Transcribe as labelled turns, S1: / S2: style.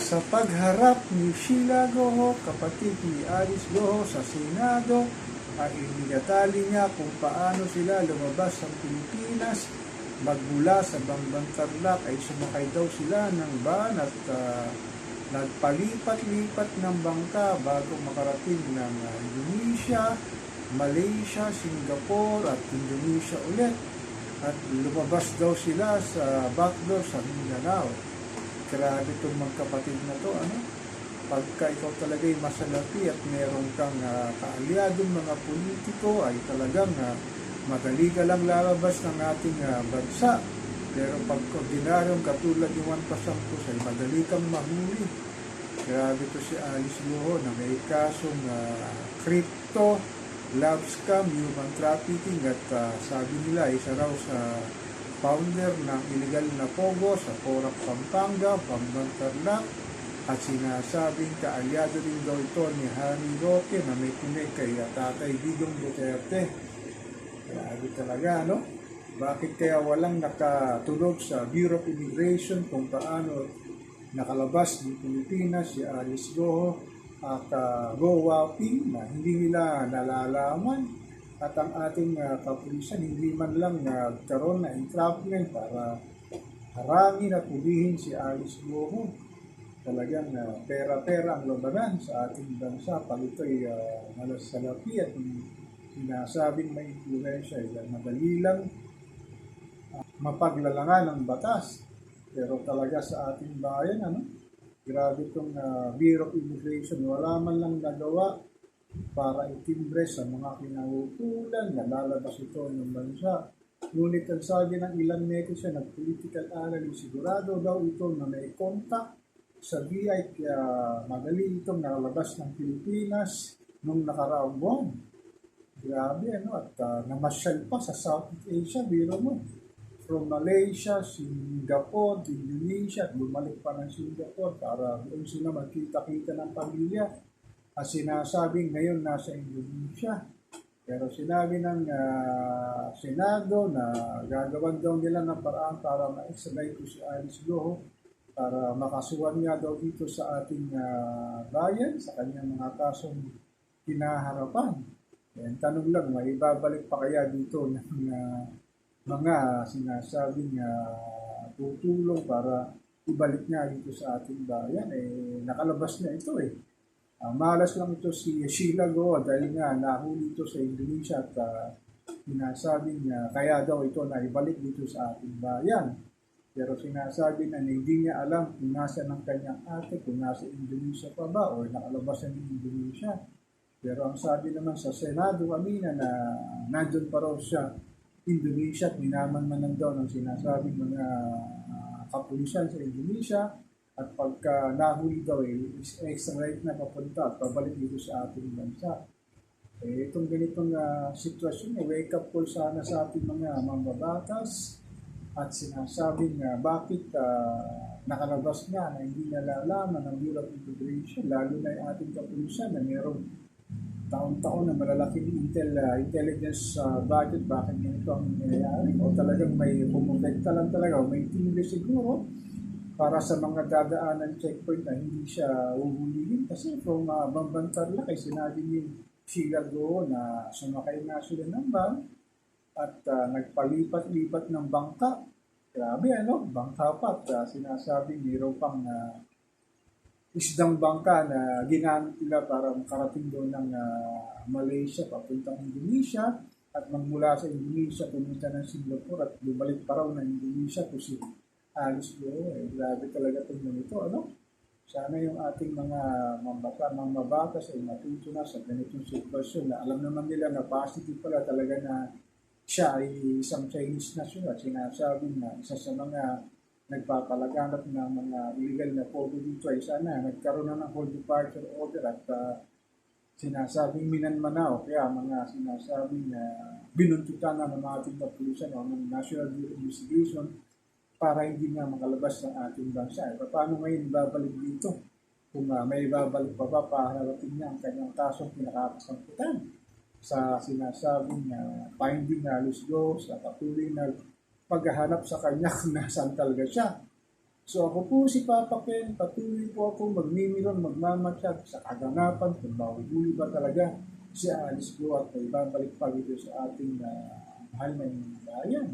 S1: Sa pagharap ni Sheila Goho, kapatid ni Alice Goho sa Senado, ay inigatali niya kung paano sila lumabas sa Pilipinas magmula sa Bambang Tarlac ay sumakay daw sila ng van at ah, nagpalipat-lipat ng bangka bago makarating ng ah, Indonesia, Malaysia, Singapore at Indonesia ulit at lumabas daw sila sa backdoor sa Mindanao. Grabe itong mga kapatid na to, ano? Pagka ikaw talaga'y masalapi at meron kang uh, kaalyadong mga politiko ay talagang ah, madali ka lang lalabas ng ating ah, bansa. Pero pag ordinaryong katulad ni Juan Pasangkos ay madali kang mahuli. Grabe to si Alice Luho na may kasong ah, crypto, love scam, human trafficking at ah, sabi nila isa raw sa founder ng illegal na Pogo sa Porac, Pampanga, Bambang Tarlac at sinasabing kaalyado rin daw ito ni Harry Roque na may tinig kay ah, Tatay Digong Duterte. Grabe talaga, no? Bakit kaya walang nakatulog sa Bureau of Immigration kung paano nakalabas ng Pilipinas si Alice Goho at uh, Go Waping na hindi nila nalalaman at ang ating uh, kapulisan hindi man lang nagkaroon na entrapment para harangin at ulihin si Alice Goho. Talagang uh, pera-pera ang labanan sa ating bansa pag ito'y uh, malasalapi at sinasabing may influensya ay madali lang uh, mapaglalangan ng batas. Pero talaga sa ating bayan, ano, grabe itong uh, Bureau of Immigration, wala man lang nagawa para itimbre sa mga kinaukulan na lalabas ito ng bansa. Ngunit ang sabi ng ilang netizen at political analyst, sigurado daw ito na may contact sa BI kaya madali itong nakalabas ng Pilipinas nung nakaraang buwan. Grabe, ano, at uh, namasyal pa sa Southeast Asia, biro mo. From Malaysia, Singapore, Indonesia, at bumalik pa ng Singapore para doon sila magkita-kita ng pamilya. At sinasabing ngayon nasa Indonesia. Pero sinabi ng ah, Senado na gagawan daw nila ng paraan para ma-extradite ko si Alice Goho para makasuhan niya daw dito sa ating ah, bayan sa kanyang mga kasong kinaharapan. Yan, tanong lang, may ibabalik pa kaya dito ng ah, mga sinasabing uh, tutulong para ibalik niya dito sa ating bayan? Eh, nakalabas na ito eh. Ah, malas lang ito si Sheila Goa dahil nga nahuli ito sa Indonesia at uh, sinasabing niya kaya daw ito na ibalik dito sa ating bayan. Pero sinasabi na hindi niya alam kung nasa ng kanyang ate, kung nasa Indonesia pa ba o nakalabas na ng Indonesia. Pero ang sabi naman sa Senado kanina na nandun pa raw siya Indonesia at minaman man lang daw ng sinasabing mga uh, kapulisan sa Indonesia at pagka nahuli daw eh, is extra right na papunta at pabalik dito sa ating bansa. Eh, itong ganitong uh, sitwasyon, eh, wake up call sana sa ating mga mambabatas at sinasabing uh, bakit uh, nakalabas nga na hindi nalalaman ng Bureau of Immigration, lalo na yung ating kapulisan na mayroong taon-taon na malalaking intel, uh, intelligence uh, budget, bakit ganito ang nangyayari? O talagang may pumutekta lang talaga, o may tingli siguro para sa mga dadaanan checkpoint na hindi siya uhulihin. Kasi from uh, Bamban Tarlac ay sinabi ni Sheila Go na sumakay na sila ng van at uh, nagpalipat-lipat ng bangka. Grabe ano, bangka pa at uh, sinasabi mayroon pang uh, isdang bangka na ginamit nila para makarating doon ng uh, Malaysia papuntang Indonesia at magmula sa Indonesia pumunta ng Singapore at bumalik pa raw ng Indonesia kung si Alice Go. Eh, grabe talaga itong ganito, ano? Sana yung ating mga mambata, mambabatas ay matuto na sa ganitong sitwasyon na alam naman nila na positive pala talaga na siya ay isang Chinese national at sinasabi na isa sa mga nagpapalaganap ng mga illegal na pogo dito ay sana nagkaroon na ng whole departure order at uh, sinasabing minanmanaw kaya mga sinasabing na uh, binuntutan na ng ating kapulisan o ng National Investigation para hindi nga makalabas ng ating bansa. E, paano ngayon babalik dito? Kung uh, may babalik pa ba, paharapin niya ang kanyang kasong pinakakasangkutan sa sinasabing uh, finding na Luis Go, sa patuloy na paghahanap sa kanya kung nasaan talaga siya. So ako po si Papa Ken, patuloy po ako magmimiron, magmamatsyag sa kaganapan kung mahuli ba talaga si Alice Go at may babalik pa dito sa ating uh, mahal na bayan.